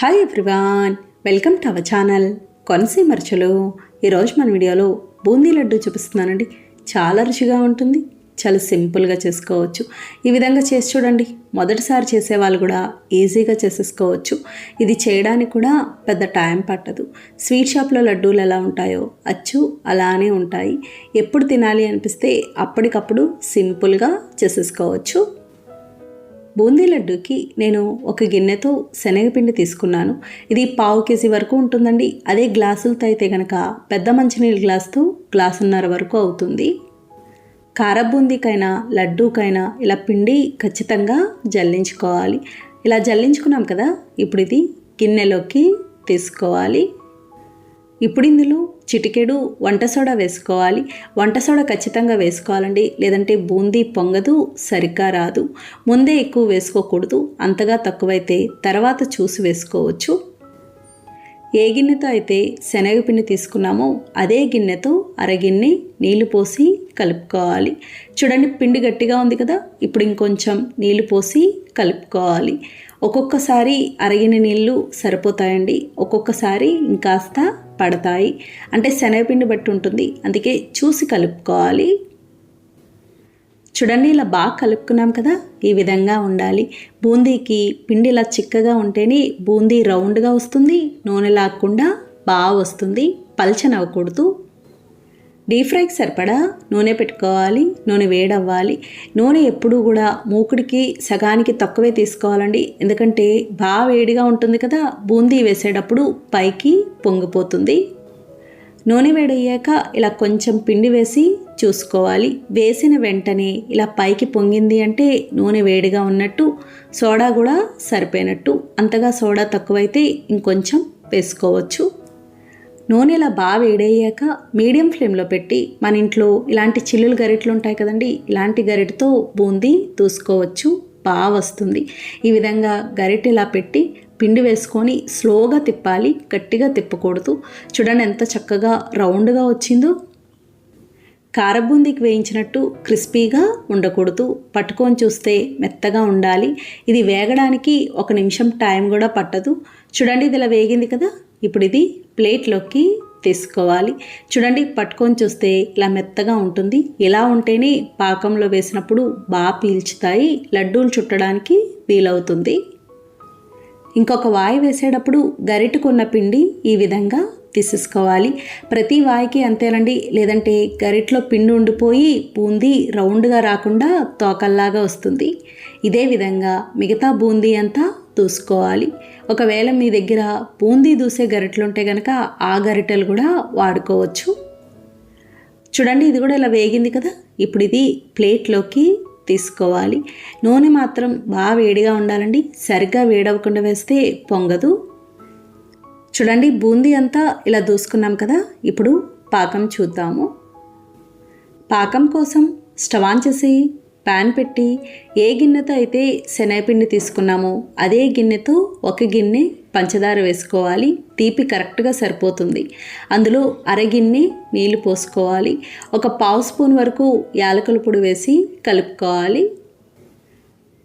Hi everyone welcome to our channel కొనసీమర్చలు ఈరోజు మన వీడియోలో బూందీ లడ్డు చూపిస్తున్నానండి. చాలా రుచిగా ఉంటుంది చాలా సింపుల్గా చేసుకోవచ్చు. ఈ విధంగా చేసి చూడండి. మొదటిసారి చేసేవాళ్ళు కూడా ఈజీగా చేసేసుకోవచ్చు. ఇది చేయడానికి కూడా పెద్ద టైం పట్టదు. స్వీట్ షాప్లో లడ్డూలు ఎలా ఉంటాయో అచ్చు అలానే ఉంటాయి. ఎప్పుడు తినాలి అనిపిస్తే అప్పటికప్పుడు సింపుల్గా చేసేసుకోవచ్చు. బూందీ లడ్డూకి నేను ఒక గిన్నెతో శనగపిండి తీసుకున్నాను. ఇది పావు కేజీ వరకు ఉంటుందండి. అదే గ్లాసులతో అయితే కనుక పెద్ద మంచినీళ్ళ గ్లాసుతో గ్లాసున్నర వరకు అవుతుంది. కార బూందీకైనా లడ్డూకైనా ఇలా పిండి ఖచ్చితంగా జల్లించుకోవాలి. ఇలా జల్లించుకున్నాం కదా ఇప్పుడు ఇది గిన్నెలోకి తీసుకోవాలి. ఇప్పుడు ఇందులో చిటికెడు వంట సోడా వేసుకోవాలి. వంట సోడా ఖచ్చితంగా వేసుకోవాలండి. లేదంటే బూందీ పొంగదు సరిగ్గా రాదు. ముందే ఎక్కువ వేసుకోకూడదు. అంతగా తక్కువైతే తర్వాత చూసి వేసుకోవచ్చు. ఏ గిన్నెతో అయితే శనగపిండి తీసుకున్నామో అదే గిన్నెతో అరగిన్నె నీళ్ళు పోసి కలుపుకోవాలి. చూడండి పిండి గట్టిగా ఉంది కదా? ఇప్పుడు ఇంకొంచెం నీళ్ళు పోసి కలుపుకోవాలి. ఒక్కొక్కసారి అరగిన నీళ్ళు సరిపోతాయండి. ఒక్కొక్కసారి ఇంకాస్త పడతాయి. అంటే శనగపిండి బట్టి ఉంటుంది. అందుకే చూసి కలుపుకోవాలి. చూడండి ఇలా బాగా కలుపుకున్నాం కదా? ఈ విధంగా ఉండాలి. బూందీకి పిండి ఇలా చిక్కగా ఉంటేనే బూందీ రౌండ్గా వస్తుంది. నూనె లాక్కుండా బాగా వస్తుంది. పల్చనవ్వకూడదు. డీప్ ఫ్రైకి సరిపడా నూనె పెట్టుకోవాలి నూనె వేడవ్వాలి. నూనె ఎప్పుడూ కూడా మూకుడికి సగానికి తక్కువే తీసుకోవాలండి. ఎందుకంటే బాగా వేడిగా ఉంటుంది కదా బూందీ వేసేటప్పుడు పైకి పొంగిపోతుంది. నూనె వేడయ్యాక ఇలా కొంచెం పిండి వేసి చూసుకోవాలి. వేసిన వెంటనే ఇలా పైకి పొంగింది అంటే నూనె వేడిగా ఉన్నట్టు సోడా కూడా సరిపోయినట్టు. అంతగా సోడా తక్కువైతే ఇంకొంచెం వేసుకోవచ్చు. నూనె ఇలా బాగా వేడయ్యాక మీడియం ఫ్లేమ్లో పెట్టి మన ఇంట్లో ఇలాంటి చిల్లులు గరిటలు ఉంటాయి కదండి ఇలాంటి గరిటతో బూందీ దూసుకోవచ్చు బాగా వస్తుంది. ఈ విధంగా గరిటె ఇలా పెట్టి పిండి వేసుకొని స్లోగా తిప్పాలి గట్టిగా తిప్పకూడదు. చూడండి ఎంత చక్కగా రౌండ్గా వచ్చిందో. కారబూందీకి వేయించినట్టు క్రిస్పీగా ఉండకూడదు. పట్టుకొని చూస్తే మెత్తగా ఉండాలి. ఇది వేగడానికి ఒక నిమిషం టైం కూడా పట్టదు. చూడండి ఇది ఇలా వేగింది కదా. ఇప్పుడు ఇది ప్లేట్లోకి తీసుకోవాలి. చూడండి పట్టుకొని చూస్తే ఇలా మెత్తగా ఉంటుంది. ఇలా ఉంటేనే పాకంలో వేసినప్పుడు బాగా పీల్చుతాయి. లడ్డూలు చుట్టడానికి వీలవుతుంది. ఇంకొక వాయి వేసేటప్పుడు గరిటకున్న పిండి ఈ విధంగా తీసేసుకోవాలి. ప్రతి వాయికి అంతేనండి. లేదంటే గరిట్లో పిండి ఉండిపోయి బూందీ రౌండ్గా రాకుండా తోకల్లాగా వస్తుంది. ఇదే విధంగా మిగతా బూందీ అంతా దూసుకోవాలి. ఒకవేళ మీ దగ్గర బూందీ దూసే గరిటలుంటే కనుక ఆ గరిటెలు కూడా వాడుకోవచ్చు. చూడండి ఇది కూడా ఇలా వేగింది కదా? ఇప్పుడు ఇది ప్లేట్లోకి తీసుకోవాలి. నూనె మాత్రం బాగా వేడిగా ఉండాలండి. సరిగ్గా వేడవకుండా వేస్తే పొంగదు. చూడండి బూందీ అంతా ఇలా దూసుకున్నాం కదా? ఇప్పుడు పాకం చూద్దాము. పాకం కోసం స్టవ్ ఆన్ చేసి ప్యాన్ పెట్టి ఏ గిన్నెతో అయితే శనగపిండి తీసుకున్నామో అదే గిన్నెతో ఒక గిన్నె పంచదార వేసుకోవాలి. తీపి కరెక్ట్గా సరిపోతుంది. అందులో అరగిన్నె నీళ్ళు పోసుకోవాలి. ఒక పావు స్పూన్ వరకు యాలకుల పొడి వేసి కలుపుకోవాలి.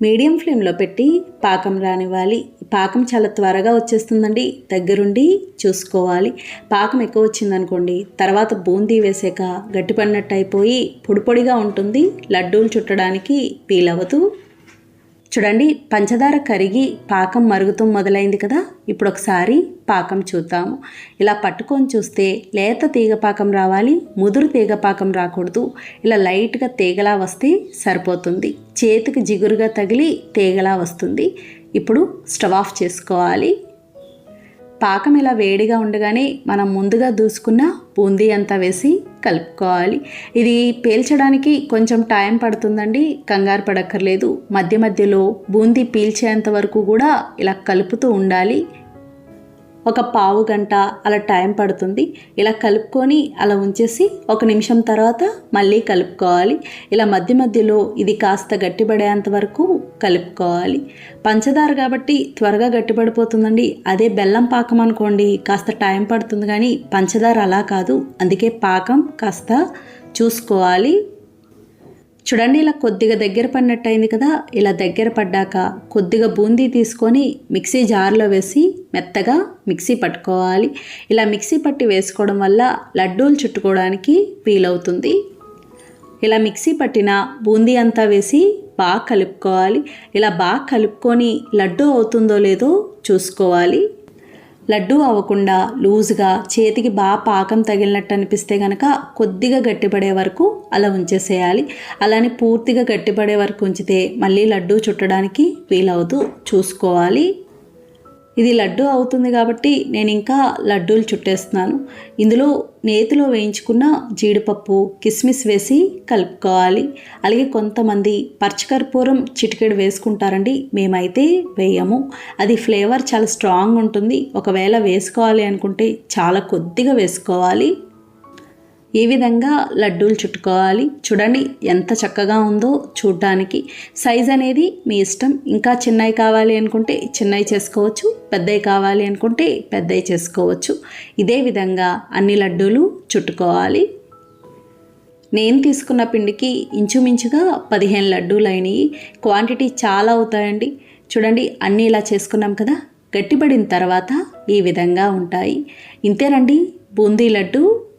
మీడియం ఫ్లేమ్లో పెట్టి పాకం రానివ్వాలి. పాకం చాలా త్వరగా వచ్చేస్తుందండి. దగ్గరుండి చూసుకోవాలి. పాకం ఎక్కువ వచ్చిందనుకోండి తర్వాత బూందీ వేసాక గట్టిపడినట్టు అయిపోయి పొడి పొడిగా ఉంటుంది. లడ్డూలు చుట్టడానికి వీలవదు చూడండి పంచదార కరిగి పాకం మరుగుతూ మొదలైంది కదా ఇప్పుడు ఒకసారి పాకం చూద్దాము. ఇలా పట్టుకొని చూస్తే లేత తీగ పాకం రావాలి ముదురు తీగ పాకం రాకూడదు. ఇలా లైట్గా తీగలా వస్తే సరిపోతుంది. చేతికి జిగురుగా తగిలి తీగలా వస్తుంది. ఇప్పుడు స్టవ్ ఆఫ్ చేసుకోవాలి. పాకం ఇలా వేడిగా ఉండగానే మనం ముందుగా దూసుకున్న బూందీ అంతా వేసి కలుపుకోవాలి. ఇది పేల్చడానికి కొంచెం టైం పడుతుందండి. కంగారు పడక్కర్లేదు. మధ్య మధ్యలో బూందీ పీల్చేంత వరకు కూడా ఇలా కలుపుతూ ఉండాలి. ఒక పావు గంట అలా టైం పడుతుంది. ఇలా కలుపుకొని అలా ఉంచేసి ఒక నిమిషం తర్వాత మళ్ళీ కలుపుకోవాలి. ఇలా మధ్య మధ్యలో ఇది కాస్త గట్టిపడేంత వరకు కలుపుకోవాలి. పంచదార కాబట్టి త్వరగా గట్టిపడిపోతుందండి. అదే బెల్లం పాకం అనుకోండి కాస్త టైం పడుతుంది కానీ పంచదార అలా కాదు. అందుకే పాకం కాస్త చూసుకోవాలి. చూడండి ఇలా కొద్దిగా దగ్గర పడినట్టు అయింది కదా ఇలా దగ్గర పడ్డాక కొద్దిగా బూందీ తీసుకొని మిక్సీ జార్లో వేసి మెత్తగా మిక్సీ పట్టుకోవాలి. ఇలా మిక్సీ పట్టి వేసుకోవడం వల్ల లడ్డూలు చుట్టుకోవడానికి వీలవుతుంది. ఇలా మిక్సీ పట్టిన బూందీ అంతా వేసి బాగా కలుపుకోవాలి. ఇలా బాగా కలుపుకొని లడ్డు అవుతుందో లేదో చూసుకోవాలి. లడ్డు అవ్వకుండా లూజ్గా చేతికి బాగా పాకం తగిలినట్టు అనిపిస్తే కనుక కొద్దిగా గట్టిపడే వరకు అలా ఉంచేసేయాలి. అలానే పూర్తిగా గట్టిపడే వరకు ఉంచితే మళ్ళీ లడ్డు చుట్టడానికి వీలవుతూ చూసుకోవాలి. ఇది లడ్డు అవుతుంది కాబట్టి నేను ఇంకా లడ్డూలు చుట్టేస్తున్నాను. ఇందులో నేతిలో వేయించుకున్న జీడిపప్పు కిస్మిస్ వేసి కలుపుకోవాలి. అలాగే కొంతమంది పచ్చకర్పూరం చిటికెడు వేసుకుంటారండి మేమైతే వేయము. అది ఫ్లేవర్ చాలా స్ట్రాంగ్ ఉంటుంది. ఒకవేళ వేసుకోవాలి అనుకుంటే చాలా కొద్దిగా వేసుకోవాలి. ఈ విధంగా లడ్డూలు చుట్టుకోవాలి చూడండి ఎంత చక్కగా ఉందో చూడటానికి సైజ్ అనేది మీ ఇష్టం. ఇంకా చిన్నవి కావాలి అనుకుంటే చిన్నవి చేసుకోవచ్చు పెద్దవి కావాలి అనుకుంటే పెద్దవి చేసుకోవచ్చు. ఇదే విధంగా అన్ని లడ్డూలు చుట్టుకోవాలి. నేను తీసుకున్న పిండికి ఇంచుమించుగా పదిహేను లడ్డూలు అయినాయి. క్వాంటిటీ చాలా అవుతాయండి. చూడండి అన్నీ ఇలా చేసుకున్నాం కదా. గట్టిపడిన తర్వాత ఈ విధంగా ఉంటాయి. ఇంతేనండి బూందీ లడ్డు